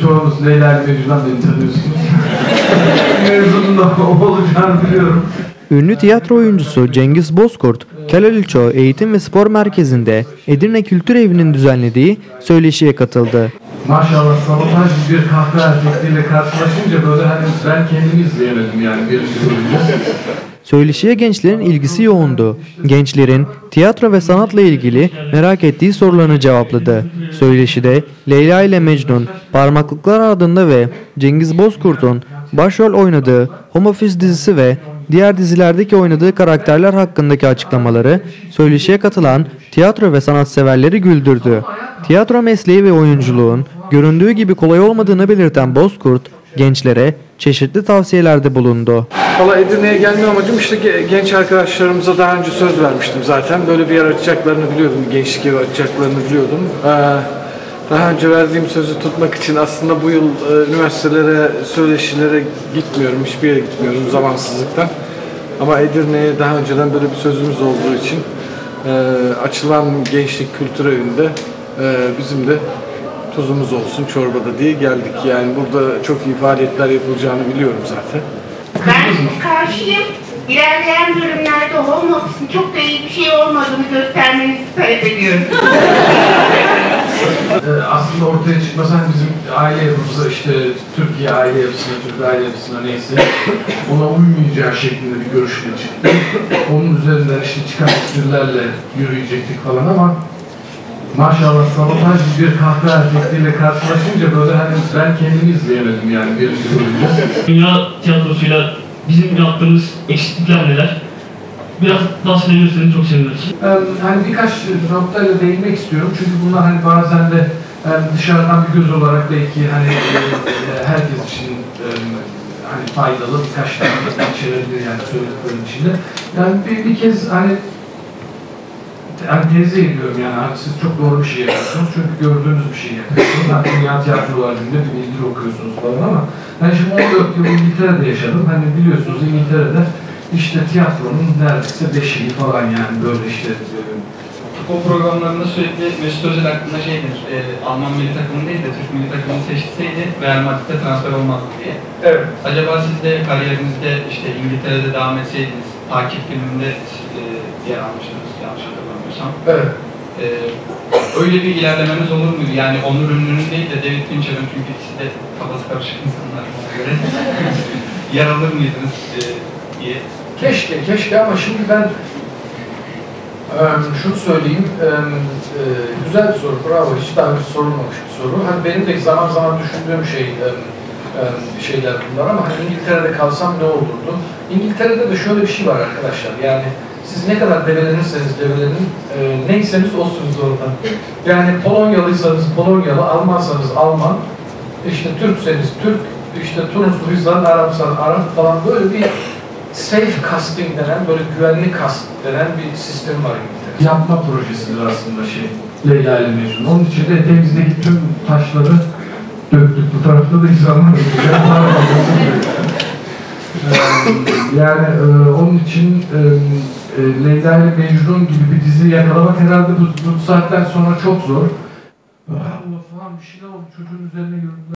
Çoğunuz Leyla ile Mecnun'dan beni tanıyorsunuz. Mezunun da olacağını biliyorum. Ünlü tiyatro oyuncusu Cengiz Bozkurt, Kelalilço Eğitim ve Spor Merkezi'nde Edirne Kültür Evi'nin düzenlediği söyleşiye katıldı. Maşallah sabotaj bir kahve erkekliğiyle karşılaşınca böyle hani ben kendimi izleyemedim yani birinci bölümde. Söyleşiye gençlerin ilgisi yoğundu. Gençlerin tiyatro ve sanatla ilgili merak ettiği sorularını cevapladı. Söyleşide Leyla ile Mecnun, Parmaklıklar adında ve Cengiz Bozkurt'un başrol oynadığı Home Office dizisi ve diğer dizilerdeki oynadığı karakterler hakkındaki açıklamaları söyleşiye katılan tiyatro ve sanatseverleri güldürdü. Tiyatro mesleği ve oyunculuğun göründüğü gibi kolay olmadığını belirten Bozkurt, gençlere çeşitli tavsiyelerde bulundu. Valla Edirne'ye gelme amacım işte ge- genç arkadaşlarımıza daha önce söz vermiştim zaten. Böyle bir yer açacaklarını biliyordum, gençlik evi açacaklarını biliyordum. Ee, daha önce verdiğim sözü tutmak için aslında bu yıl e, üniversitelere, söyleşilere gitmiyorum, hiçbir yere gitmiyorum zamansızlıktan. Ama Edirne'ye daha önceden böyle bir sözümüz olduğu için e, açılan gençlik kültür evinde e, bizim de tuzumuz olsun çorbada diye geldik. Yani burada çok iyi faaliyetler yapılacağını biliyorum zaten. Ben karşıyım. İlerleyen bölümlerde home office'in çok da iyi bir şey olmadığını göstermenizi talep ediyorum. Ee, aslında ortaya çıkmasa hani bizim aile yapımıza işte Türkiye aile yapısına, Türk aile yapısına neyse ona uymayacağı şeklinde bir görüşle çıktı. Onun üzerinden işte çıkan fikirlerle yürüyecektik falan ama maşallah sabotaj bir kahve erkekliğiyle karşılaşınca böyle hani ben kendimi izleyemedim yani birinci bölümde. Dünya tiyatrosuyla bizim yaptığımız eksiklikler neler? Biraz daha söyleyebilirseniz çok seviniriz. Ee, hani birkaç noktayla değinmek istiyorum çünkü bunlar hani bazen de dışarıdan bir göz olarak belki hani e, herkes için hani faydalı birkaç tane içerebilir yani söylediklerim içinde. Yani bir, bir kez hani yani teyze ediyorum yani hani siz çok doğru bir şey yapıyorsunuz çünkü gördüğünüz bir şey yapıyorsunuz. Hani dünya tiyatrolar günde bir bildiri okuyorsunuz falan ama ben şimdi 14 yıl İngiltere'de yaşadım. Hani biliyorsunuz İngiltere'de işte tiyatronun neredeyse beşiği falan yani böyle işte Futbol programlarında sürekli Mesut Özil hakkında şey denir, e, Alman milli takımı değil de Türk milli takımını seçseydi Real Madrid'de transfer olmazdı diye. Evet. Acaba siz de kariyerinizde işte İngiltere'de devam etseydiniz, takip filminde e, yer almıştınız yanlış hatırlamıyorsam. Evet. E, öyle bir ilerlemeniz olur muydu? Yani Onur Ünlü'nün değil de David Fincher'ın çünkü ikisi de kafası karışık insanlar ona göre. yer alır mıydınız e, diye. Keşke, keşke ama şimdi ben e, şunu söyleyeyim, e, e, güzel bir soru, bravo, hiç daha önce sorulmamış bir soru. Hani benim de zaman zaman düşündüğüm şey e, e, şeyler bunlar ama hani İngiltere'de kalsam ne olurdu? İngiltere'de de şöyle bir şey var arkadaşlar, yani siz ne kadar develenirseniz develenin, e, neyseniz olsunuz orada. Yani Polonyalıysanız Polonyalı, Almansanız Alman, işte Türkseniz Türk, işte Tunusluysan Arapsan Arap falan böyle bir safe casting denen, böyle güvenli kast denen bir sistem var İngiltere'de. Yapma projesidir aslında şey, Leyla ile Mecnun. Onun için de eteğimizdeki tüm taşları döktük. Bu tarafta da insanlar Yani e, onun için e, e, Leyla ile Mecnun gibi bir dizi yakalamak herhalde bu, bu saatten sonra çok zor. Ah, falan bir şeyler oldu çocuğun üzerine yürüdüler.